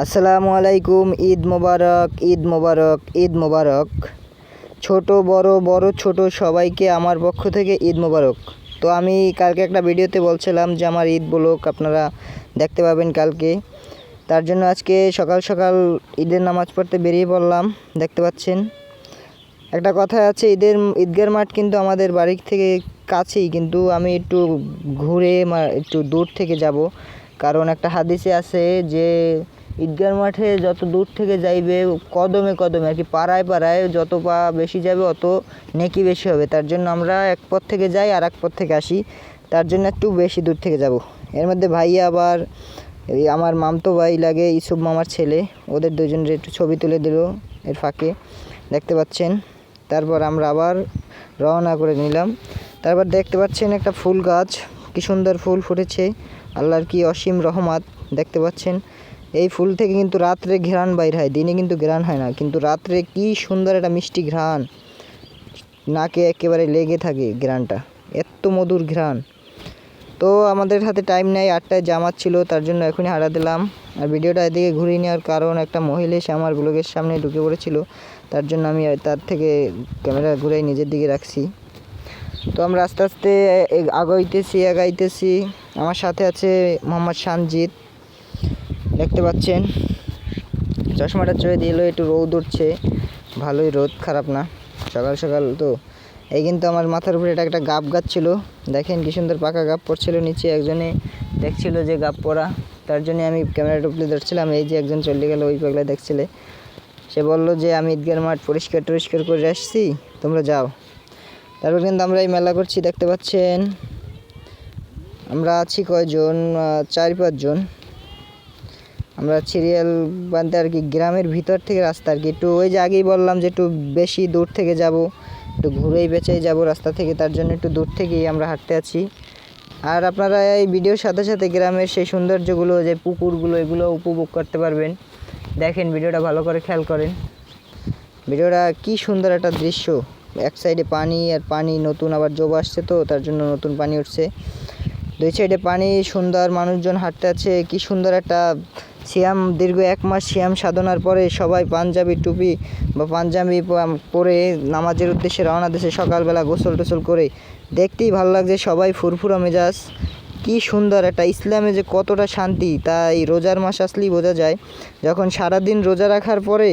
আসসালামু আলাইকুম, ঈদ মোবারক ঈদ মোবারক ঈদ মোবারক। ছোট, বড় বড়, ছোট সবাইকে আমার পক্ষ থেকে ঈদ মোবারক। তো আমি কালকে একটা ভিডিওতে বলছিলাম যে আমার ঈদ ব্লগ আপনারা দেখতে পাবেন কালকে। তার জন্য আজকে সকাল সকাল ঈদের নামাজ পড়তে বেরিয়ে পড়লাম, দেখতে পাচ্ছেন। একটা কথা আছে, ঈদের, ঈদগার মাঠ কিন্তু আমাদের বাড়ি থেকে কাছেই, কিন্তু আমি একটু ঘুরে একটু দূর থেকে যাব। কারণ একটা হাদিসে আছে যে ঈদগার মাঠে যত দূর থেকে যাইবে, কদমে কদমে, আর কি পাড়ায় পাড়ায় যত পা বেশি যাবে, অত নেকি বেশি হবে। তার জন্য আমরা এক পথ থেকে যাই আর এক পথ থেকে আসি। তার জন্য একটু বেশি দূর থেকে যাব। এর মধ্যে ভাইয়া আবার, এই আমার মামতো ভাই লাগে ইসুব মামার ছেলে। ওদের দুজনের একটু ছবি তুলে দিল এর ফাঁকে। দেখতে পাচ্ছেন? তারপর আমরা আবার রওনা করে নিলাম। তারপর দেখতে পাচ্ছেন একটা ফুল গাছ। কি সুন্দর ফুল ফুটেছে। আল্লাহর কি অসীম রহমত। দেখতে পাচ্ছেন? এই ফুল থেকে কিন্তু রাত্রে ঘ্রাণ বাইর হয়, দিনে কিন্তু ঘ্রাণ হয় না। কিন্তু রাত্রে কি সুন্দর একটা মিষ্টি ঘ্রাণ। নাকে একেবারে লেগে থাকে ঘ্রাণটা। এত মধুর ঘ্রাণ। তো আমাদের হাতে টাইম নেই, আটটায় জামাত ছিল, তার জন্য এখনই হারা দিলাম। আর ভিডিওটা এদিকে ঘুরিয়ে নেওয়ার কারণ, একটা মহিলা এসে আমার ব্লগের সামনে ঢুকে পড়েছিল। তার জন্য আমি তার থেকে ক্যামেরা ঘুরাই নিজের দিকে রাখছি। তো আমরা আস্তে আস্তে আগাইতেছি আগাইতেছি আমার সাথে আছে মোহাম্মদ সানজিৎ দেখতে পাচ্ছেন। চশমাটা চয়ে দিল একটু রোদ উঠছে। ভালোই রোদ, খারাপ না। সকাল সকাল তো। এই কিন্তু আমার মাথার উপরে এটা একটা গাব গাছ ছিল দেখেন কি সুন্দর পাকা গাব পড়ছিল নিচে। একজনে দেখছিল যে গাপ পড়া। তার জন্য আমি ক্যামেরা টুপলে ধরছিলাম। এই যে একজন চলে গেল, ওই পাগলা দেখছিলে। সে বলল যে, আমি ঈদগার মাঠ পরিষ্কার টরিষ্কার করে আসছি। তোমরা যাও। তারপর কিন্তু আমরা এই মেলা করছি, দেখতে পাচ্ছেন। আমরা আছি কয়জন? চার পাঁচজন। আমরা সিরিয়াল বানতে আর কি গ্রামের ভিতর থেকে রাস্তা আর কি, একটু ওই যে আগেই বললাম যে একটু বেশি দূর থেকে যাব, একটু ঘুরেই বেঁচেই যাব রাস্তা থেকে, তার জন্য একটু দূর থেকেই আমরা হাঁটতে আছি। আর আপনারা এই ভিডিওর সাথে সাথে গ্রামের সেই সৌন্দর্যগুলো, যে পুকুরগুলো, এগুলো উপভোগ করতে পারবেন। দেখেন ভিডিওটা ভালো করে খেয়াল করেন। ভিডিওটা কি সুন্দর একটা দৃশ্য। এক সাইডে পানি আর পানি নতুন আবার জব আসছে তো, তার জন্য নতুন পানি উঠছে। দুই সাইডে পানি, সুন্দর মানুষজন হাঁটতে আছে, কি সুন্দর একটা সিয়াম, দীর্ঘ এক মাস সিয়াম সাধনার পরে সবাই পাঞ্জাবি টুপি বা পাঞ্জাবি পরে নামাজের উদ্দেশ্যে রওনা দেশে সকালবেলা গোসল টোসল করে। দেখতেই ভালো লাগছে সবাই ফুরফুরা মেজাজ। কি সুন্দর একটা ইসলামে যে কতটা শান্তি, তাই রোজার মাস আসলেই বোঝা যায়। যখন সারাদিন রোজা রাখার পরে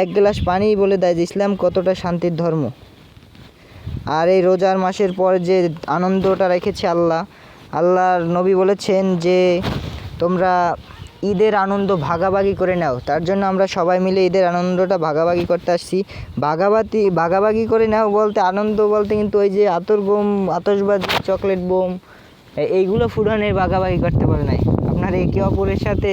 এক গ্লাস পানি বলে দেয় যে ইসলাম কতটা শান্তির ধর্ম। আর এই রোজার মাসের পর যে আনন্দটা রেখেছে আল্লাহ, আল্লাহর নবী বলেছেন যে তোমরা ঈদের আনন্দ ভাগাভাগি করে নাও। তার জন্য আমরা সবাই মিলে ঈদের আনন্দটা ভাগাভাগি করতে আসছি। ভাগাভাগি ভাগাভাগি করে নাও বলতে আনন্দ বলতে কিন্তু ওই যে আতর বোম আতসবাজি চকলেট বোম এইগুলো ফুরানের ভাগাভাগি করতে পারে নাই। আপনার একে অপরের সাথে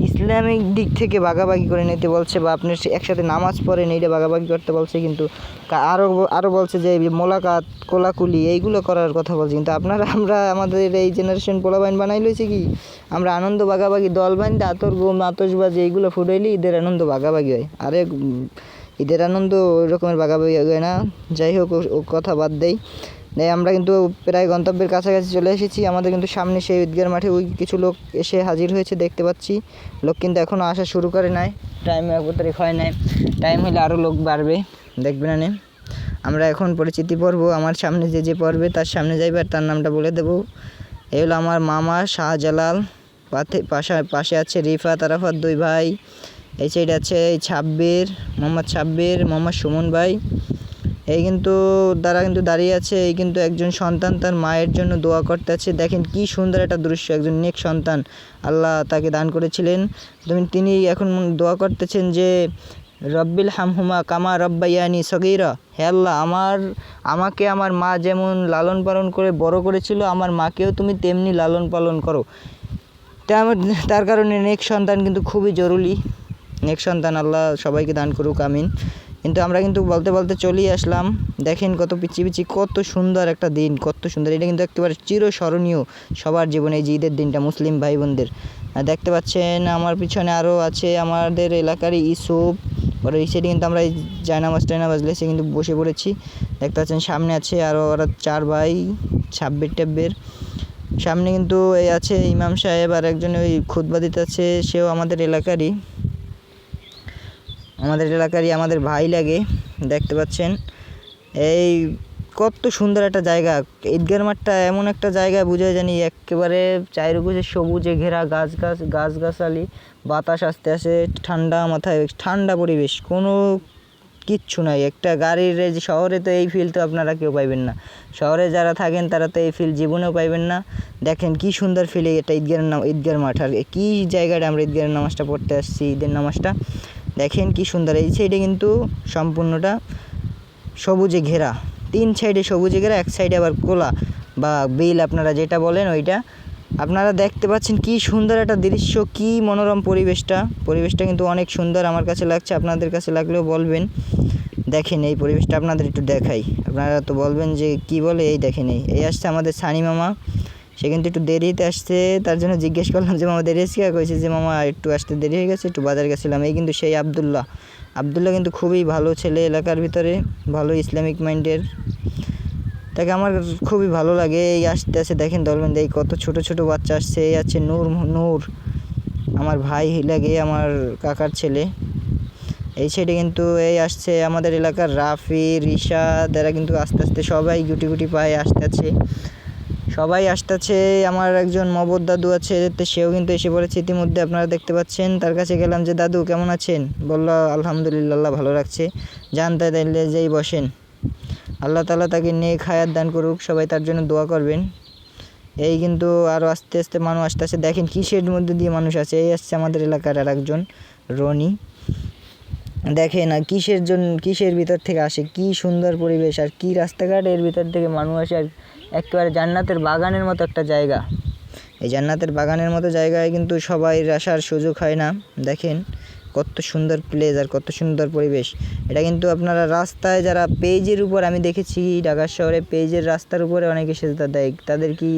ইসলামিক দিক থেকে ভাগাভাগি করে নিতে বলছে বা আপনি একসাথে নামাজ পড়েন এইটা ভাগাভাগি করতে বলছে, কিন্তু আরও আরও বলছে যে মোলাকাত, কোলাকুলি এইগুলো করার কথা বলছে। কিন্তু আপনারা, আমরা আমাদের এই জেনারেশন পোলাবাইন বানাই লইছে কি? আমরা আনন্দ ভাগাভাগি, দল বান্ধে আতর গোম আতসবাজি এইগুলো ফুটাইলে ঈদের আনন্দ ভাগাভাগি হয়। আরে ঈদের আনন্দ ওই রকমের ভাগাভাগি হয় না। যাই হোক, ও- কথা বাদ তাই আমরা কিন্তু প্রায় গন্তব্যের কাছাকাছি চলে এসেছি। আমাদের কিন্তু সামনে সেই ঈদগার মাঠে ওই কিছু লোক এসে হাজির হয়েছে, দেখতে পাচ্ছি। লোক কিন্তু এখনও আসা শুরু করে নাই। টাইম এক তারিখ হয় নাই। টাইম হলে আরও লোক বাড়বে। দেখবেন না আমরা এখন পরিচিতি পর্ব, আমার সামনে যে যে পড়বে তার সামনে যাইবে আর তার নামটা বলে দেবো। এই হলো আমার মামা শাহজালাল, পাথে, পাশে পাশে আছে রিফা তারাফাত দুই ভাই। এই সাইডে আছে এই ছাব্বির, মোহাম্মদ ছাব্বির, মোহাম্মদ সুমন ভাই। এই কিন্তু তারা কিন্তু দাঁড়িয়ে আছে, এই কিন্তু একজন সন্তান তার মায়ের জন্য দোয়া করতে আছে। দেখেন কি সুন্দর একটা দৃশ্য, একজন নেক সন্তান। আল্লাহ তাকে দান করেছিলেন। তুমি, তিনি এখন দোয়া করতেছেন যে, রব্বিল হামহুমা কামা রব্বাইয়ানি সগিরা। হে আল্লাহ, আমার, আমাকে আমার মা যেমন লালন পালন করে বড় করেছিল, আমার মাকেও তুমি তেমনি লালন পালন করো। তার কারণে নেক সন্তান কিন্তু খুবই জরুরি। নেক সন্তান আল্লাহ সবাইকে দান করুক, আমিন। কিন্তু আমরা কিন্তু বলতে বলতে চলেই আসলাম। দেখেন কত পিচি পিচি কত সুন্দর একটা দিন, কত সুন্দর। এটা কিন্তু একেবারে চিরস্মরণীয় সবার জীবনে এই ঈদের দিনটা, মুসলিম ভাই বোনদের দেখতে পাচ্ছেন আমার পিছনে আরও আছে আমাদের এলাকারই ইসুপ পরে সাইডে কিন্তু আমরা এই জায়নামাজ টায়নামাজ লেসে কিন্তু বসে পড়েছি। দেখতে পাচ্ছেন সামনে আছে আরও ওরা চার ভাই ছাব্বির টাব্বির সামনে কিন্তু এই আছে ইমাম সাহেব আর একজন ওই দিতে আছে সেও আমাদের এলাকারই। আমাদের এলাকারই আমাদের ভাই লাগে, দেখতে পাচ্ছেন। এই কত সুন্দর একটা জায়গা। ঈদগার মাঠটা এমন একটা জায়গা বুঝে জানি, একেবারে চারিপাশে সবুজে ঘেরা গাছ গাছ গাছ গাছালি বাতাস আসতে আসে ঠান্ডা মাথায়, ঠান্ডা পরিবেশ, কোনো কিচ্ছু নাই। একটা গাড়ির যে শহরে তো এই ফিল তো আপনারা কেউ পাইবেন না। শহরে যারা থাকেন তারা তো এই ফিল জীবনেও পাইবেন না। দেখেন কি সুন্দর ফিল এটা ঈদগার নাম, ঈদগার মাঠ। আর কী জায়গাটা আমরা ঈদগার নামাজটা পড়তে আসছি, ঈদের নামাজটা? দেখেন কি সুন্দর। এই সাইডে কিন্তু সম্পূর্ণটা সবুজে ঘেরা। তিন সাইডে সবুজে ঘেরা, এক সাইডে আবার কোলা বা বিল আপনারা যেটা বলেন ওইটা। আপনারা দেখতে পাচ্ছেন কি সুন্দর একটা দৃশ্য, কি মনোরম পরিবেশটা। পরিবেশটা কিন্তু অনেক সুন্দর আমার কাছে লাগছে, আপনাদের কাছে লাগলেও বলবেন। দেখেন এই পরিবেশটা আপনাদের একটু দেখাই। আপনারা তো বলবেন যে কি বলে, এই দেখেন এই। এই আসছে আমাদের সানি মামা। সে কিন্তু একটু দেরিতে আসছে, তার জন্য জিজ্ঞেস করলাম যে, মামা, দেরি আসছে কয়েছে যে, মামা, একটু আসতে দেরি হয়ে গেছে, একটু বাজার গেছিলাম। এই কিন্তু সেই আবদুল্লাহ। আবদুল্লাহ কিন্তু খুবই ভালো ছেলে এলাকার ভিতরে, ভালো ইসলামিক মাইন্ডের। তাকে আমার খুবই ভালো লাগে। এই আসতে আসে দেখেন দলবেন এই কত ছোট ছোট বাচ্চা আসছে। এই আছে নূর নূর, আমার ভাই লাগে, আমার কাকার ছেলে। এই সাইডে কিন্তু এই আসছে আমাদের এলাকার রাফি রিশা এরা কিন্তু আস্তে আস্তে সবাই গুটি গুটি পায়ে আসতে আছে সবাই আসতেছে, আমার একজন মবর দাদু আছে সেও কিন্তু এসে পড়েছে ইতিমধ্যে, আপনারা দেখতে পাচ্ছেন। তার কাছে গেলাম যে, দাদু, কেমন আছেন? বলল, আলহামদুলিল্লাহ ভালো রাখছে। জানতে তাইলে যেই বসেন। আল্লাহ তালা তাকে নিয়ে খায়াত দান করুক, সবাই তার জন্য দোয়া করবেন। এই কিন্তু আরও আস্তে আস্তে মানুষ আসতে আসতে দেখেন কিসের মধ্যে দিয়ে মানুষ আছে? এই আসছে আমাদের এলাকার আর একজন রনি। দেখে না কিসের জন্য কিসের ভিতর থেকে আসে? কি সুন্দর পরিবেশ, আর কি রাস্তাঘাট এর ভিতর থেকে মানুষ আসে? আর একেবারে জান্নাতের বাগানের মতো একটা জায়গা। এই জান্নাতের বাগানের মতো জায়গায় কিন্তু সবাই আসার সুযোগ হয় না। দেখেন, কত সুন্দর প্লেস আর কত সুন্দর পরিবেশ। এটা কিন্তু আপনারা রাস্তায় যারা পেজের উপর, আমি দেখেছি ঢাকা শহরে পেজের রাস্তার উপরে অনেকে সেজদা দেয় তাদের কি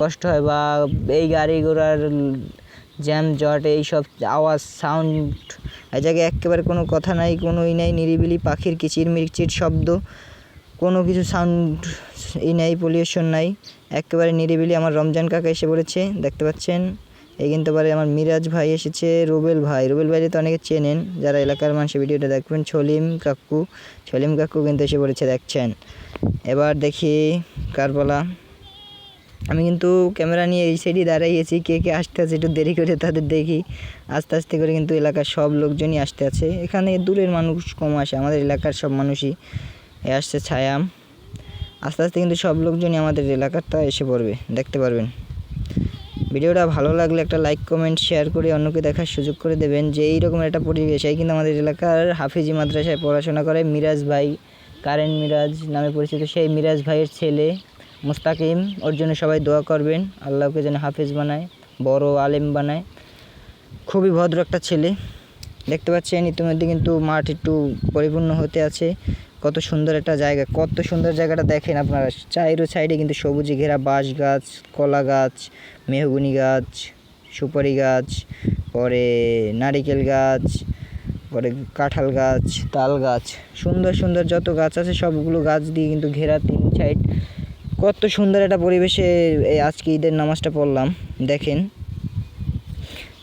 কষ্ট হয় বা এই গাড়ি ঘোড়ার জ্যাম, জট, এইসব আওয়াজ সাউন্ড এই জায়গায় একেবারে কোনো কথা নাই, কোনো ই নাই, নিরিবিলি পাখির কিচির মিরচির শব্দ। কোনো কিছু সাউন্ড ই নাই পলিউশন নাই। একেবারে নিরিবিলি আমার রমজান কাকা এসে পড়েছে দেখতে পাচ্ছেন? এই কিন্তু পারে আমার মিরাজ ভাই এসেছে, রুবেল ভাই। রুবেল ভাই তো অনেকে চেনেন, যারা এলাকার মানুষের ভিডিওটা দেখবেন। ছলিম কাকু ছলিম কাকু কিন্তু এসে পড়েছে দেখছেন? এবার দেখি কারবালা আমি কিন্তু ক্যামেরা নিয়ে এই সাইডে দাঁড়াইয়েছি কে কে আসতে আছে একটু দেরি করে তাদের দেখি। আস্তে আস্তে করে কিন্তু এলাকার সব লোকজনই আসতে আছে। এখানে দূরের মানুষ কম আসে, আমাদের এলাকার সব মানুষই। এ আসছে ছায়াম আস্তে আস্তে কিন্তু সব লোকজনই আমাদের এলাকারটা এসে পড়বে, দেখতে পারবেন। ভিডিওটা ভালো লাগলে একটা লাইক কমেন্ট শেয়ার করে অন্যকে দেখার সুযোগ করে দেবেন। যে এই রকমের একটা পরিবেশ, এই কিন্তু আমাদের এলাকার হাফিজি মাদ্রাসায় পড়াশোনা করে মিরাজ ভাই, কারেন মিরাজ নামে পরিচিত সেই মিরাজ ভাইয়ের ছেলে মুস্তাকিম। ওর জন্য সবাই দোয়া করবেন, আল্লাহকে যেন হাফিজ বানায়, বড় আলেম বানায়। খুবই ভদ্র একটা ছেলে। দেখতে পাচ্ছেন ইতিমধ্যে কিন্তু মাঠ একটু পরিপূর্ণ হতে আছে। কত সুন্দর একটা জায়গা, কত সুন্দর জায়গাটা দেখেন আপনারা। চাইরো সাইডে কিন্তু সবুজে ঘেরা বাঁশ গাছ, কলা গাছ, মেহগুনি গাছ, সুপারি গাছ, পরে নারিকেল গাছ, পরে কাঁঠাল গাছ, তাল গাছ, সুন্দর সুন্দর যত গাছ আছে সবগুলো গাছ দিয়ে কিন্তু ঘেরা তিন সাইড। কত সুন্দর একটা পরিবেশে আজকে ঈদের নামাজটা পড়লাম, দেখেন।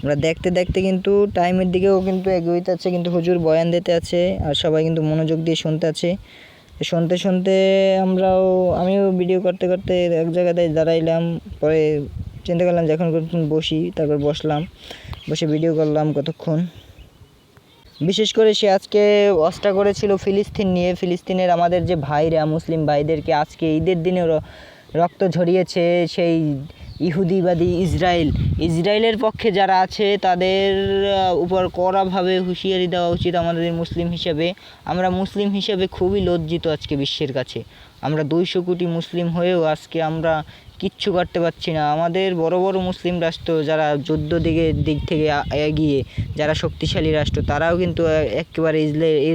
আমরা দেখতে দেখতে কিন্তু টাইমের দিকেও কিন্তু এগোইতে আছে কিন্তু হুজুর বয়ান দিতে আছে আর সবাই কিন্তু মনোযোগ দিয়ে শুনতে আছে। শুনতে শুনতে আমরাও, আমিও ভিডিও করতে করতে এক জায়গাতে দাঁড়াইলাম, পরে চিন্তা করলাম যে এখন কতক্ষণ বসি, তারপর বসলাম, বসে ভিডিও করলাম কতক্ষণ। বিশেষ করে সে আজকে অস্টা করেছিল ফিলিস্তিন নিয়ে, ফিলিস্তিনের আমাদের যে ভাইরা, মুসলিম ভাইদেরকে আজকে ঈদের দিনে রক্ত ঝরিয়েছে, সেই ইহুদিবাদী ইসরায়েল। ইসরায়েলের পক্ষে যারা আছে, তাদের উপর কড়াভাবে হুঁশিয়ারি দেওয়া উচিত আমাদের মুসলিম হিসেবে। আমরা মুসলিম হিসেবে খুবই লজ্জিত আজকে বিশ্বের কাছে। আমরা দুইশো কোটি মুসলিম হয়েও আজকে আমরা কিচ্ছু করতে পারছি না। আমাদের বড় বড় মুসলিম রাষ্ট্র যারা যুদ্ধ দিকে, দিক থেকে এগিয়ে, যারা শক্তিশালী রাষ্ট্র, তারাও কিন্তু একেবারে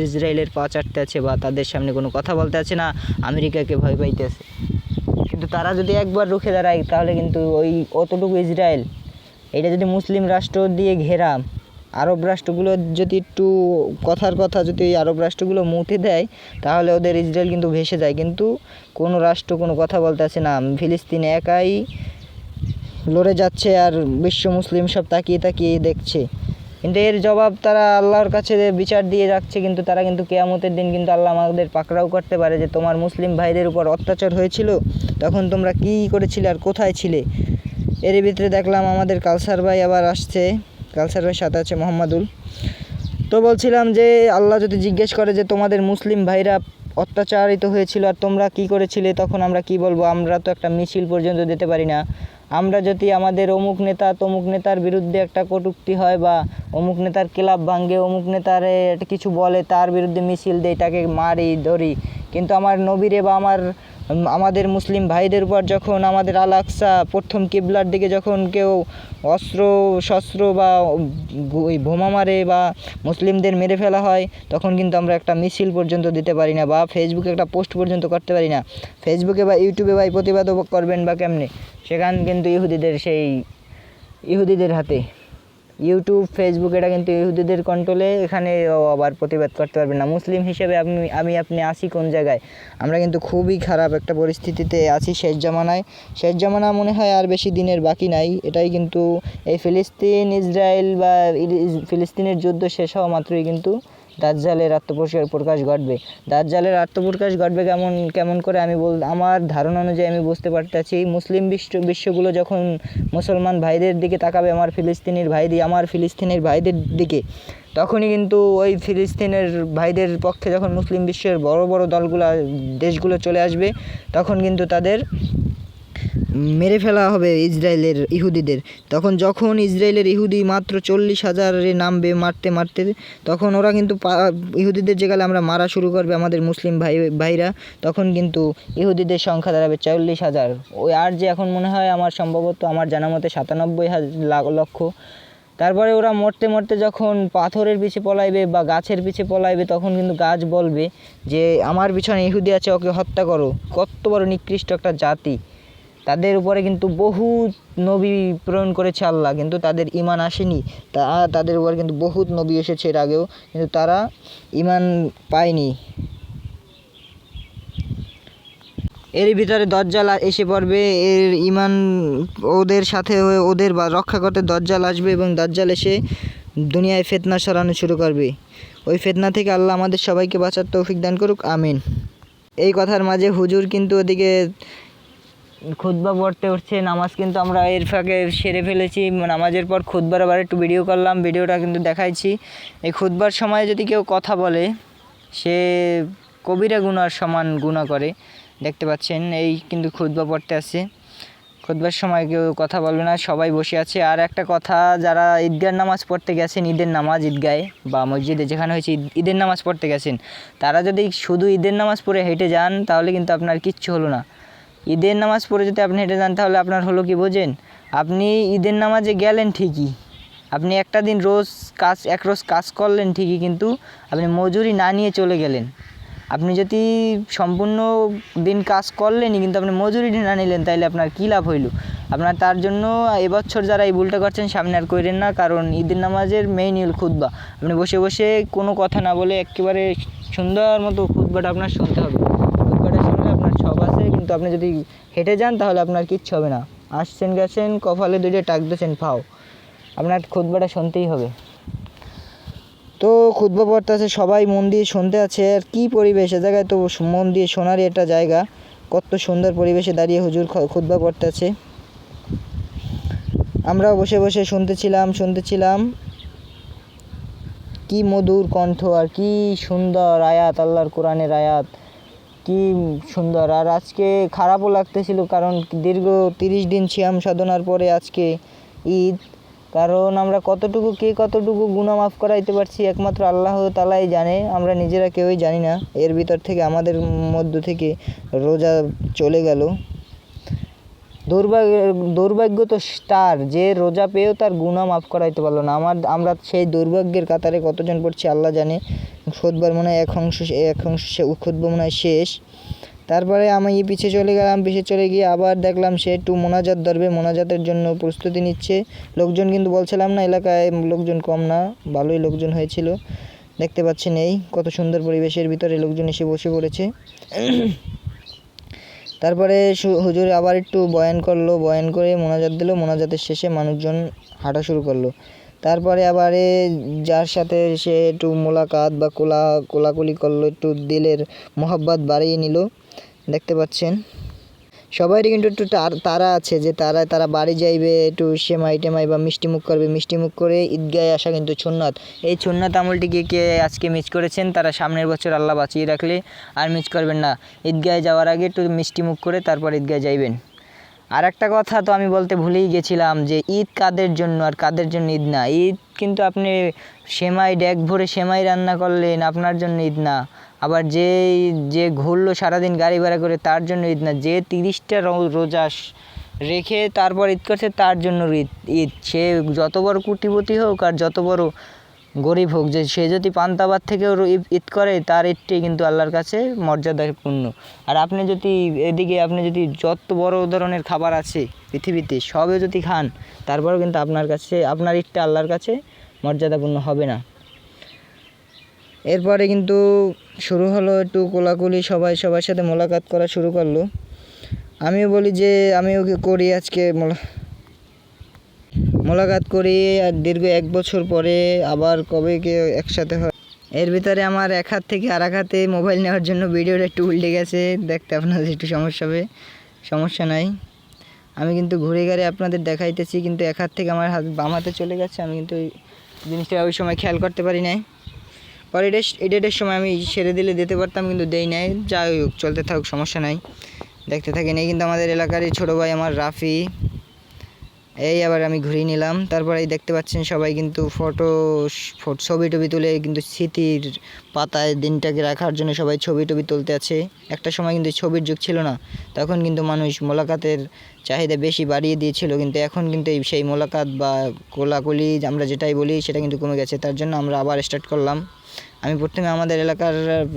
ইসরায়েলের পা চাটতে আছে বা তাদের সামনে কোনো কথা বলতে আছে না। আমেরিকাকে ভয় পাইতে আছে। কিন্তু তারা যদি একবার রুখে দাঁড়ায়, তাহলে কিন্তু ওই অতটুকু ইসরায়েল, এটা যদি মুসলিম রাষ্ট্র দিয়ে ঘেরা, আরব রাষ্ট্রগুলো যদি একটু কথার কথা যদি আরব রাষ্ট্রগুলো মুতে দেয়, তাহলে ওদের ইসরায়েল কিন্তু ভেসে যায়। কিন্তু কোনো রাষ্ট্র, কোনো কথা বলতে আছে না। ফিলিস্তিন একাই লড়ে যাচ্ছে আর বিশ্ব মুসলিম সব তাকিয়ে তাকিয়ে দেখছে। কিন্তু এর জবাব তারা আল্লাহর কাছে বিচার দিয়ে রাখছে কিন্তু তারা কিন্তু কেয়ামতের দিন কিন্তু আল্লাহ আমাদের পাকড়াও করতে পারে যে তোমার মুসলিম ভাইদের উপর অত্যাচার হয়েছিল, তখন তোমরা কী করেছিলে আর কোথায় ছিলে? এর ভিতরে দেখলাম আমাদের কালসার ভাই আবার আসছে, কালসার ভাইয়ের সাথে আছে মোহাম্মদুল। তো বলছিলাম যে আল্লাহ যদি জিজ্ঞেস করে যে তোমাদের মুসলিম ভাইরা অত্যাচারিত হয়েছিল আর তোমরা কি করেছিলে, তখন আমরা কি বলব? আমরা তো একটা মিছিল পর্যন্ত দিতে পারি না। আমরা যদি আমাদের অমুক নেতা তমুক নেতার বিরুদ্ধে একটা কটুক্তি হয় বা অমুক নেতার ক্লাব ভাঙ্গে অমুক নেতারে কিছু বলে, তার বিরুদ্ধে মিছিল দেই তাকে মারি, ধরি। কিন্তু আমার নবীরে বা আমার আমাদের মুসলিম ভাইদের উপর যখন আমাদের আল আকসা প্রথম কিবলার দিকে যখন কেউ অস্ত্র, শস্ত্র বা ওই বোমা মারে বা মুসলিমদের মেরে ফেলা হয়, তখন কিন্তু আমরা একটা মিছিল পর্যন্ত দিতে পারি না বা ফেসবুকে একটা পোস্ট পর্যন্ত করতে পারি না। ফেসবুকে বা ইউটিউবে বা প্রতিবাদও করবেন বা কেমনে? সেখান কিন্তু ইহুদিদের সেই, ইহুদিদের হাতে। ইউটিউব ফেসবুক এটা কিন্তু ইহুদিদের কন্ট্রোলে এখানে আবার প্রতিবাদ করতে পারবে না। মুসলিম হিসেবে আমি আমি আপনি আসি কোন জায়গায়? আমরা কিন্তু খুবই খারাপ একটা পরিস্থিতিতে আছি শেষ জামানায়। শেষ জামানা মনে হয় আর বেশি দিনের বাকি নাই। এটাই কিন্তু এই ফিলিস্তিন, ইসরায়েল বা ফিলিস্তিনের যুদ্ধ শেষ হওয়া মাত্রই কিন্তু দাজ্জালের আত্মপ্রকাশ প্রকাশ ঘটবে। দাজ্জালের আত্মপ্রকাশ ঘটবে কেমন কেমন করে আমি বল, আমার ধারণা অনুযায়ী আমি বুঝতে পারতেছি, মুসলিম বিশ্ব, বিশ্বগুলো যখন মুসলমান ভাইদের দিকে তাকাবে, আমার ফিলিস্তিনির ভাই দিয়ে আমার ফিলিস্তিনের ভাইদের দিকে, তখনই কিন্তু ওই ফিলিস্তিনের ভাইদের পক্ষে যখন মুসলিম বিশ্বের বড় বড় দলগুলো, দেশগুলো চলে আসবে, তখন কিন্তু তাদের মেরে ফেলা হবে ইসরায়েলের ইহুদিদের। তখন যখন ইসরায়েলের ইহুদি মাত্র চল্লিশ হাজারে নামবে মারতে মারতে, তখন ওরা কিন্তু ইহুদিদের যেখানে আমরা মারা শুরু করবে আমাদের মুসলিম ভাই, ভাইরা, তখন কিন্তু ইহুদিদের সংখ্যা দাঁড়াবে চল্লিশ হাজার। ওই আর যে এখন মনে হয় আমার সম্ভবত আমার জানা মতে সাতানব্বই লক্ষ। তারপরে ওরা মরতে মরতে যখন পাথরের পিছে পলাইবে বা গাছের পিছে পলাইবে, তখন কিন্তু গাছ বলবে যে, আমার পিছনে ইহুদি আছে, ওকে হত্যা করো। কত বড় নিকৃষ্ট একটা জাতি। তাদের উপরে কিন্তু বহু নবী প্রেরণ করেছে আল্লাহ, কিন্তু তাদের ইমান আসেনি। তা, তাদের উপর কিন্তু বহুত নবী এসেছে এর আগেও, কিন্তু তারা ইমান পায়নি। এর ভিতরে দজ্জাল আ- এসে পড়বে, এর ইমান ওদের সাথে হয়ে ওদের বা রক্ষা করতে দজ্জাল আসবে এবং দজ্জাল এসে দুনিয়ায় ফেতনা সরানো শুরু করবে। ওই ফেতনা থেকে আল্লাহ আমাদের সবাইকে বাঁচার তৌফিক দান করুক, আমিন। এই কথার মাঝে হুজুর কিন্তু ওদিকে খুতবা পড়তে উঠছে, নামাজ কিন্তু আমরা এর ফাঁকে সেরে ফেলেছি, নামাজের পর খুতবার আবার একটু ভিডিও করলাম ভিডিওটা কিন্তু দেখাইছি। এই খুতবার সময় যদি কেউ কথা বলে, সে কবিরা গুনার সমান গুণা করে। দেখতে পাচ্ছেন, এই কিন্তু খুতবা পড়তে আসছে। খুতবার সময় কেউ কথা বলবে না, সবাই বসে আছে। আর একটা কথা, যারা ঈদগার নামাজ পড়তে গেছেন, ঈদের নামাজ ঈদগায় বা মসজিদে, যেখানে হয়েছে ঈদ- ঈদের নামাজ পড়তে গেছেন, তারা যদি শুধু ঈদের নামাজ পড়ে হেঁটে যান, তাহলে কিন্তু আপনার কিচ্ছু হলো না। ঈদের নামাজ পড়ে যদি আপনি হেঁটে যান, তাহলে আপনার হলো কি বোঝেন? আপনি ঈদের নামাজে গেলেন ঠিকই। আপনি একটা দিন রোজ কাজ, এক রোজ কাজ করলেন ঠিকই, কিন্তু আপনি মজুরি না নিয়ে চলে গেলেন। আপনি যদি সম্পূর্ণ দিন কাজ করলেনই, কিন্তু আপনি মজুরি না নিলেন, তাইলে আপনার কী লাভ হইল? আপনার তার জন্য এবছর যারা এই ভুলটা করছেন, সামনে আর করেন না, কারণ ঈদের নামাজের মেইন ইল খুতবা। আপনি বসে বসে কোনো কথা না বলে একেবারে সুন্দর মতো খুতবাটা আপনার শুনতে হবে খুতবাটা শুনলে আপনার সব আছে কিন্তু আপনি যদি হেঁটে যান তাহলে আপনার কিচ্ছু হবে না। আসছেন, গেছেন, কপালে দুইটা টাক দিয়েছেন, ফাও। আপনার খুতবাটা শুনতেই হবে। তো খুতবা পড়তে আছে, সবাই মন দিয়ে শুনতে আছে। আর কী পরিবেশ, এ জায়গায় তো মন দিয়ে শোনারই একটা জায়গা। কত সুন্দর পরিবেশে দাঁড়িয়ে হুজুর খ- খুতবা পড়তে আছে। আমরাও বসে বসে শুনতেছিলাম শুনতেছিলাম। কি মধুর কণ্ঠ আর কি সুন্দর আয়াত, আল্লাহর কোরআনের আয়াত। কি সুন্দর। আর আজকে খারাপও লাগতেছিল কারণ দীর্ঘ তিরিশ দিন সিয়াম সাধনার পরে আজকে ঈদ। কারণ আমরা কতটুকু কে কতটুকু গুণা মাফ করাইতে পারছি একমাত্র আল্লাহ তালাই জানে। আমরা নিজেরা কেউই জানি না। এর ভিতর থেকে আমাদের মধ্য থেকে রোজা চলে গেল। দুর্ভাগ্য দুর্ভাগ্য তো তার। যে রোজা পেয়েও তার গুণা মাফ করাইতে পারল না। আমার, আমরা সেই দুর্ভাগ্যের কাতারে কতজন পড়ছি আল্লাহ জানে। খুদবার মনে হয় এক অংশ এক অংশ খুদবা মনে হয় শেষ। তারপরে আমি পিছে চলে গেলাম, পিছে চলে গিয়ে আবার দেখলাম সে একটু মোনাজাত ধরবে, মোনাজাতের জন্য প্রস্তুতি নিচ্ছে। লোকজন কিন্তু বলছিলাম না, এলাকায় লোকজন কম না, ভালোই লোকজন হয়েছিল। দেখতে পাচ্ছেন এই কত সুন্দর পরিবেশের ভিতরে লোকজন এসে বসে পড়েছে। তারপরে হুজুর আবার একটু বয়ান করল, বয়ান করে মোনাজাত দিল। মোনাজাতের শেষে মানুষজন হাঁটা শুরু করল। তারপরে আবার এ যার সাথে সে একটু মোলাকাত বা কোলা, কোলাকুলি করল, একটু দিলের মোহাব্বত বাড়িয়ে নিল, দেখতে পাচ্ছেন। সবারই কিন্তু একটু তার- আছে যে তারা তারা বাড়ি যাইবে, একটু সেমাই টেমাই বা মিষ্টি মুখ করবে। মিষ্টি মুখ করে ঈদগায় আসা কিন্তু সুন্নাত। এই সুন্নাত আমলটিকে কে আজকে মিস করেছেন, তারা সামনের বছর আল্লাহ বাঁচিয়ে রাখলে আর মিস করবেন না। ঈদগাহে যাওয়ার আগে একটু মিষ্টি মুখ করে তারপর ঈদগাহে যাইবেন। আর একটা কথা তো আমি বলতে ভুলেই গেছিলাম যে ঈদ কাদের জন্য আর কাদের জন্য ঈদ না? ঈদ কিন্তু আপনি সেমাই ড্যাক ভরে সেমাই রান্না করলেন, আপনার জন্য ঈদ না। আবার যে যে ঘুরলো সারাদিন গাড়ি ভাড়া করে, তার জন্য ঈদ না। যে তিরিশটা রোজা রেখে তারপর ঈদ করছে, তার জন্য ঈদ ঈদ। সে যত বড় কুটিপতি হোক আর যত বড় গরিব হোক, যে সে যদি পান্তাবাদ থেকেও ঈদ করে, তার ঈদটি কিন্তু আল্লাহর কাছে মর্যাদাপূর্ণ। আর আপনি যদি এদিকে, আপনি যদি যত বড় ধরনের খাবার আছে পৃথিবীতে সবে যদি খান, তারপরেও কিন্তু আপনার কাছে, আপনার ঈদটা আল্লাহর কাছে মর্যাদাপূর্ণ হবে না। এরপরে কিন্তু শুরু হলো একটু কোলাকুলি, সবাই সবার সাথে মোলাকাত করা শুরু করল। আমিও বলি যে, আমিও করি আজকে মোলা মোলাকাত করি আর দীর্ঘ এক বছর পরে আবার কবে কে একসাথে হয়। এর ভিতরে আমার এক হাত থেকে আর এক হাতে মোবাইল নেওয়ার জন্য ভিডিওটা একটু উল্টে গেছে। দেখতে আপনাদের একটু সমস্যা হবে। সমস্যা নাই। আমি কিন্তু ঘুরে ঘুরে আপনাদের দেখাইতেছি, কিন্তু এক হাত থেকে আমার হাত বাম হাতে চলে গেছে। আমি কিন্তু জিনিসটা ওই সময় খেয়াল করতে পারি নাই। পরে এটা এডিটের সময় আমি সেরে দিলে দিতে পারতাম, কিন্তু দেই নাই। যাই হোক, চলতে থাকুক, সমস্যা নাই। দেখতে থাকেন, এই কিন্তু আমাদের এলাকারই ছোটো ভাই আমার রাফি। এই আবার আমি ঘুরিয়ে নিলাম। তারপরে এই দেখতে পাচ্ছেন সবাই কিন্তু ফটো ছবি টবি তুলে কিন্তু স্মৃতির পাতায় দিনটাকে রাখার জন্য সবাই ছবি টবি তুলতে আছে। একটা সময় কিন্তু ছবির যুগ ছিল না। তখন কিন্তু মানুষ মোলাকাতের চাহিদা বেশি বাড়িয়ে দিয়েছিল কিন্তু এখন কিন্তু এই সেই মোলাকাত বা কোলাকুলি, আমরা যেটাই বলি, সেটা কিন্তু কমে গেছে। তার জন্য আমরা আবার স্টার্ট করলাম। আমি প্রথমে আমাদের এলাকার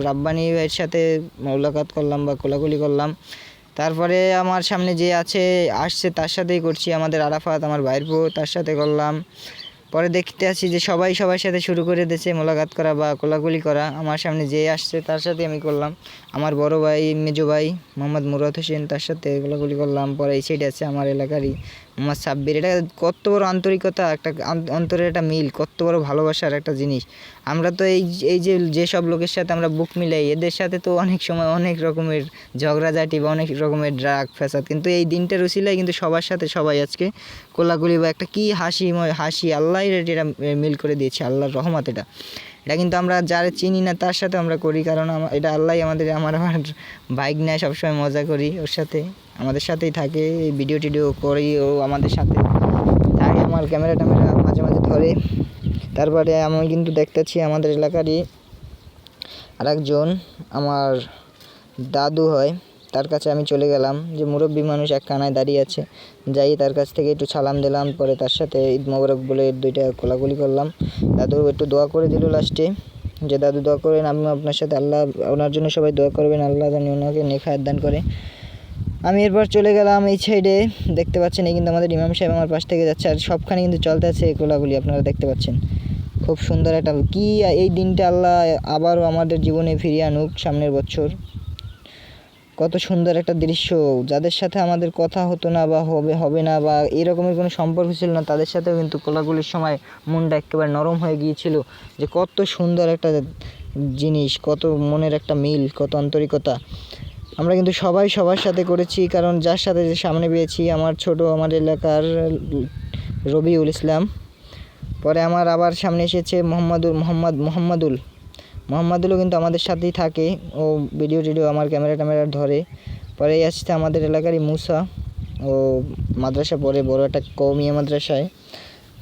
রাব্বানি ভাইয়ের সাথে মোলাকাত করলাম বা কোলাকুলি করলাম। তারপরে আমার সামনে যে আছে, আসছে, তার সাথেই করছি আমাদের আরাফাত, আমার ভাইয়ের বউ, তার সাথে করলাম। পরে দেখতে আসি যে সবাই সবার সাথে শুরু করে দিয়েছে মোলাকাত করা বা কোলাকুলি করা। আমার সামনে যে আসছে, তার সাথে আমি করলাম। আমার বড় ভাই, মেজো ভাই, মোহাম্মদ মুরাদ হোসেন, তার সাথে কোলাকুলি করলাম। পরে এই সাইডে আছে আমার এলাকারই মোহাম্মদ সাব্বির, এটা কত বড় আন্তরিকতা, একটা অন্তরের একটা মিল, কত বড় ভালোবাসার একটা জিনিস। আমরা তো এই এই যে, যেসব লোকের সাথে আমরা বুক মিলাই, এদের সাথে তো অনেক সময় অনেক রকমের ঝগড়াঝাটি বা অনেক রকমের ড্রাগ ফ্যাসাদ। কিন্তু এই দিনটার উসিলায় কিন্তু সবার সাথে সবাই আজকে কোলাকুলি বা একটা কী হাসি হাসি আল্লাহ এটা মিল করে দিয়েছে, আল্লাহর রহমত এটা। এটা কিন্তু আমরা যারা চিনি না, তার সাথে আমরা করি, কারণ এটা আল্লাহ আমাদের, আমার আমার বাইক নেয় সবসময় মজা করি ওর সাথে। আমাদের সাথেই থাকে ভিডিও টিডিও করি ও আমাদের সাথে থাকে। আমার ক্যামেরা ট্যামেরা মাঝে মাঝে ধরে। তারপরে আমি কিন্তু দেখতেছি আমাদের এলাকারই আরেকজন আমার দাদু হয়, তার কাছে আমি চলে গেলাম যে মুরব্বী মানুষ এক কানায় দাঁড়িয়ে আছে। যাই তার কাছ থেকে একটু সালাম দিলাম, পরে তার সাথে ঈদ মোবারক বলে দুইটা কোলাকুলি করলাম। দাদু একটু দোয়া করে দিল লাস্টে যে, দাদু দোয়া করেন আমি আপনার সাথে আল্লাহ, ওনার জন্য সবাই দোয়া করবেন, আল্লাহ জানি ওনাকে নেখায়াত দান করে। আমি এরপর চলে গেলাম এই সাইডে দেখতে পাচ্ছেন, এই কিন্তু আমাদের ইমাম সাহেব আমার পাশ থেকে যাচ্ছে। আর সবখানে কিন্তু চলতে আছে এই কোলাগুলি আপনারা দেখতে পাচ্ছেন। খুব সুন্দর একটা কি এই দিনটা আল্লাহ আবারও আমাদের জীবনে ফিরিয়ে আনুক সামনের বছর। কত সুন্দর একটা দৃশ্য। যাদের সাথে আমাদের কথা হতো না বা হবে হবে না বা এরকমের কোনো সম্পর্ক ছিল না, তাদের সাথেও কিন্তু কোলাগুলির সময় মনটা একেবারে নরম হয়ে গিয়েছিল। যে কত সুন্দর একটা জিনিস, কত মনের একটা মিল, কত আন্তরিকতা। আমরা কিন্তু সবাই সবার সাথে করেছি, কারণ যার সাথে যে সামনে পেয়েছি আমার ছোট, আমার এলাকার রবিউল ইসলাম। পরে আমার আবার সামনে এসেছে মোহাম্মদুল, মোহাম্মদ, মোহাম্মদুল। মোহাম্মদুলও কিন্তু আমাদের সাথেই থাকে, ও ভিডিও টিডিও আমার ক্যামেরা ট্যামেরা ধরে। পরে আসছে আমাদের এলাকারই মুসা, ও মাদ্রাসা পড়ে, বড় একটা কৌমিয়া মাদ্রাসায়।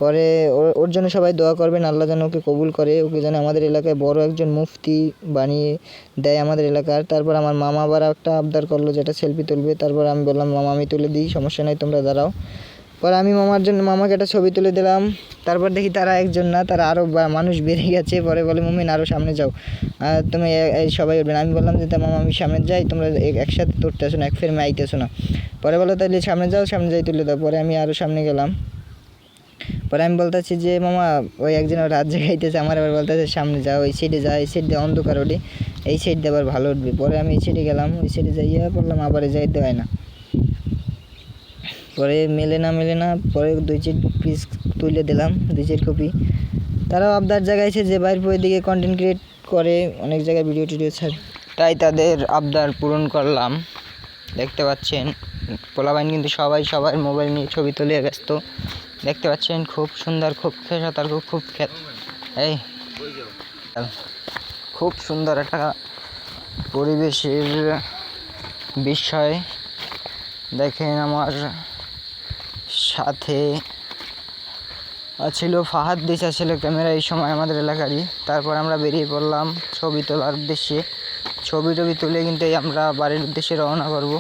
পরে ওর জন্য সবাই দোয়া করবেন, আল্লাহ যেন ওকে কবুল করে, ওকে যেন আমাদের এলাকায় বড় একজন মুফতি বানিয়ে দেয় আমাদের এলাকার। তারপর আমার মামা আবার একটা আবদার করল, যেটা সেলফি তুলবে। তারপর আমি বললাম, মামা, আমি তুলে দিই, সমস্যা নাই, তোমরা দাঁড়াও। পরে আমি মামার জন্য, মামাকে একটা ছবি তুলে দিলাম। তারপর দেখি তারা একজন না, তারা আরও মানুষ বেড়ে গেছে। পরে বলে, মুমিন আরও সামনে যাও। তুমি সবাই উঠবেন আমি বললাম যে, তা মামা, আমি সামনে যাই, তোমরা এক- একসাথে তুলতে না, এক ফেরমে আইতেছো না। পরে বলো তাহলে সামনে যাও, সামনে যাই, তুলে দাও। পরে আমি আরও সামনে গেলাম। পরে আমি বলতেছি যে, মামা, ওই একজন রাত জাগাইতেছে আমার আবার বলতেছে, সামনে যা ওই সাইডে যা, এই সাইড দিয়ে অন্ধকার ওঠে, এই সাইড দিয়ে আবার ভালো উঠবে। পরে আমি এই সাইডে গেলাম, ওই সাইডে যাইয়া পড়লাম আবার যাইতে হয় না। পরে মেলে না মেলে না, পরে দুই চার পিস তুলে দিলাম, দুই চিট কপি তারাও আবদার জায়গাইছে যে, বাইর পরের দিকে কন্টেন্ট ক্রিয়েট করে, অনেক জায়গায় ভিডিও টিডিও ছাড়ে। তাই তাদের আবদার পূরণ করলাম। দেখতে পাচ্ছেন পোলাবাইন কিন্তু সবাই সবার মোবাইল নিয়ে ছবি তুলে ব্যস্ত। দেখতে পাচ্ছেন, খুব সুন্দর, খুব সাঁতার খুব খুব খেত এই। খুব সুন্দর একটা পরিবেশের বিষয়। দেখেন আমার সাথে ছিল ফাহাদ, দিশা ছিল ক্যামেরা এই সময় আমাদের এলাকারই। তারপর আমরা বেরিয়ে পড়লাম ছবি তোলার উদ্দেশ্যে। ছবি টবি তুলে কিন্তু আমরা বাড়ির উদ্দেশ্যে রওনা করব।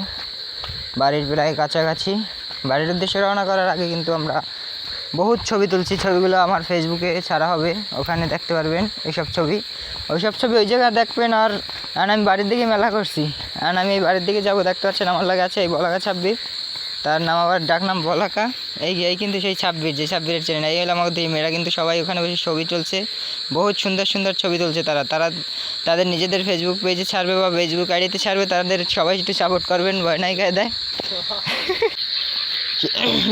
বাড়ির প্রায় কাছাকাছি। বাড়ির উদ্দেশ্যে রওনা করার আগে কিন্তু আমরা বহুত ছবি তুলছি, ছবিগুলো আমার ফেসবুকে ছাড়া হবে, ওখানে দেখতে পারবেন এইসব ছবি। ওইসব ছবি ওই জায়গায় দেখবেন আর আর আমি বাড়ির দিকে মেলা করছি। আর আমি এই বাড়ির দিকে যাব, দেখতে পাচ্ছেন আমার লাগে আছে এই বলাকা ছাব্বির। তার নাম আবার ডাক নাম বলাকা। এই এই কিন্তু সেই ছাব্বির, যে ছাব্বিরের চেনে। এই হলো আমাদের মেয়েরা কিন্তু সবাই ওখানে বসে ছবি তুলছে। বহুত সুন্দর সুন্দর ছবি তুলছে তারা। তারা তাদের নিজেদের ফেসবুক পেজে ছাড়বে বা ফেসবুক আইডিতে ছাড়বে, তাদের সবাই একটু সাপোর্ট করবেন, ভয় নাই গায়ে দেয়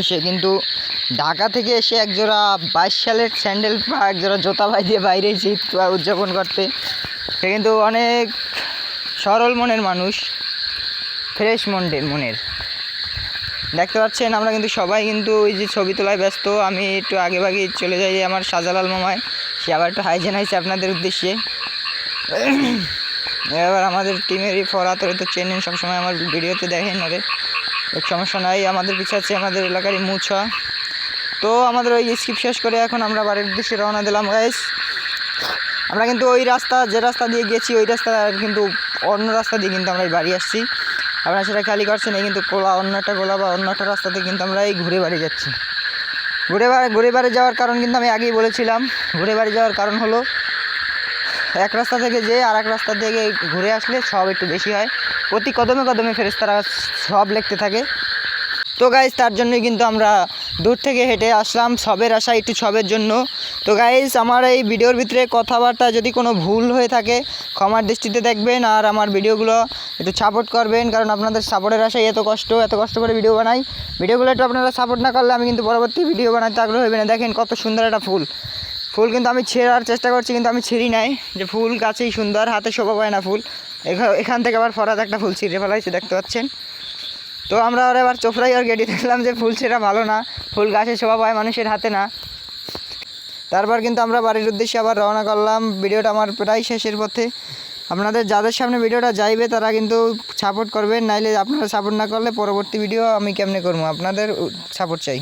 সে কিন্তু ঢাকা থেকে এসে একজোড়া বাইশ সালের স্যান্ডেল বা একজোড়া জোতা ভাই দিয়ে বাইরে শীত উদযাপন করতে। সে কিন্তু অনেক সরল মনের মানুষ, ফ্রেশ মনের মনের। দেখতে পাচ্ছেন, আমরা কিন্তু সবাই কিন্তু ওই যে ছবি তোলায় ব্যস্ত। আমি একটু আগে ভাগে চলে যাই আমার শাহজালাল মামায়। সে আবার একটু হাইজেন হাইছে আপনাদের উদ্দেশ্যে। এবার আমাদের টিমেরই ফরাত ওরে তো চেনেন, সবসময় আমার ভিডিওতে দেখেন ওরে। সমস্যা নাই, আমাদের পিছু আছে আমাদের এলাকারই মুছা। তো আমাদের ওই স্কিপ শেষ করে এখন আমরা বাড়ির উদ্দেশ্যে রওনা দিলাম গাইস আমরা কিন্তু ওই রাস্তা, যে রাস্তা দিয়ে গেছি, ওই রাস্তা কিন্তু অন্য রাস্তা দিয়ে কিন্তু আমরা এই বাড়ি আসছি। আপনারা সেটা খালি করছেন, এই কিন্তু কোলা, অন্য একটা কোলা বা অন্য একটা রাস্তাতে কিন্তু আমরা এই ঘুরে বাড়ি যাচ্ছি। ঘুরে বাড়ি ঘুরে বাড়ি যাওয়ার কারণ কিন্তু আমি আগেই বলেছিলাম। ঘুরে বাড়ি যাওয়ার কারণ হলো, এক রাস্তা থেকে যে আর এক রাস্তা থেকে ঘুরে আসলে সব একটু বেশি হয়। প্রতি কদমে কদমে ফেরেস্তারা সব লিখতে থাকে। তো গাইজ তার জন্যই কিন্তু আমরা দূর থেকে হেঁটে আসলাম সবের আশা একটু সবের জন্য। তো গাইজ আমার এই ভিডিওর ভিতরে কথাবার্তা যদি কোনো ভুল হয়ে থাকে, ক্ষমার দৃষ্টিতে দেখবেন আর আমার ভিডিওগুলো একটু সাপোর্ট করবেন, কারণ আপনাদের সাপোর্টের আশায় এত কষ্ট এত কষ্ট করে ভিডিও বানাই। ভিডিওগুলো একটু আপনারা সাপোর্ট না করলে আমি কিন্তু পরবর্তী ভিডিও বানাতে আগ্রহ হবে না। দেখেন কত সুন্দর একটা ফুল। ফুল কিন্তু আমি ছেঁড়ার চেষ্টা করছি, কিন্তু আমি ছিঁড়ি নাই। যে ফুল গাছেই সুন্দর, হাতে শোভা পায় না ফুল। এখা- এখান থেকে আবার ফরাত একটা ফুল ছিঁড়ে ফেলাইছে, দেখতে পাচ্ছেন? তো আমরা ওরা এবার চোপড়াই আর গেটে দেখলাম যে ফুল সেটা ভালো না, ফুল গাছে শোভা পায় মানুষের হাতে না। তারপর কিন্তু আমরা বাড়ির উদ্দেশ্যে আবার রওনা করলাম, ভিডিওটা আমার প্রায় শেষের পথে। আপনাদের যাদের সামনে ভিডিওটা যাইবে তারা কিন্তু সাপোর্ট করবেন, নাইলে আপনারা সাপোর্ট না করলে পরবর্তী ভিডিও আমি কেমনে করব? আপনাদের সাপোর্ট চাই।